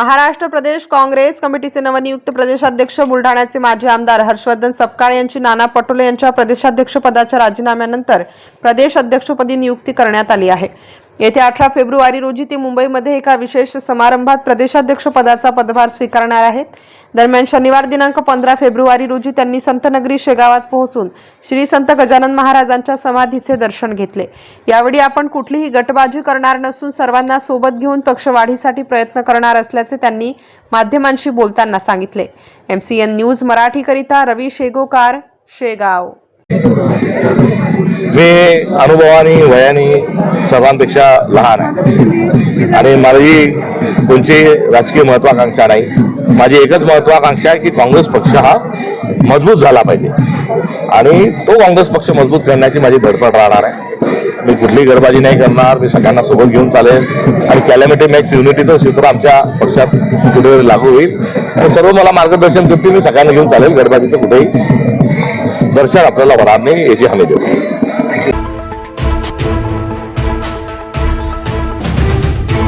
महाराष्ट्र प्रदेश काँग्रेस कमिटीचे नवनियुक्त प्रदेशाध्यक्ष बुलढाण्याचे माजी आमदार हर्षवर्धन सपकाळ यांची नाना पटोले यांच्या प्रदेशाध्यक्षपदाच्या राजीनाम्यानंतर प्रदेश अध्यक्षपदी नियुक्ती करण्यात आली आहे. येत्या अठरा फेब्रुवारी रोजी ते मुंबईमध्ये एका विशेष समारंभात प्रदेशाध्यक्ष पदाचा पदभार स्वीकारणार आहेत. दरम्यान शनिवार दिनांक पंधरा फेब्रुवारी रोजी त्यांनी संतनगरी शेगावात पोहोचून श्री संत गजानन महाराजांच्या समाधीचे दर्शन घेतले. यावेळी आपण कुठलीही गटबाजी करणार नसून सर्वांना सोबत घेऊन पक्षवाढीसाठी प्रयत्न करणार असल्याचे त्यांनी माध्यमांशी बोलताना सांगितले. एमसीएन न्यूज मराठीकरिता रवी शेगोकार शेगाव. मी अनुभवाने वयाने सर्वांपेक्षा लहान आहे आणि माझी कोणची राजकीय महत्वाकांक्षा नाही. माझी एकच महत्वाकांक्षा आहे की काँग्रेस पक्ष हा मजबूत झाला पाहिजे. आणि तो काँग्रेस पक्ष मजबूत करण्याची माझी धडपड राहणार आहे. मी कुठली गडबाजी नाही करणार मी सगळ्यांना सोबत घेऊन चालेल. आणि कॅलॅमिटी मॅक्स युनिटीचं सूत्र आमच्या पक्षात पुढे लागू होईल. आणि सर्व मला मार्गदर्शन करतील मी सगळ्यांना घेऊन चालेल गडबाजीचं कुठेही दर्शन आपल्याला होणार नाही याची हमी देतो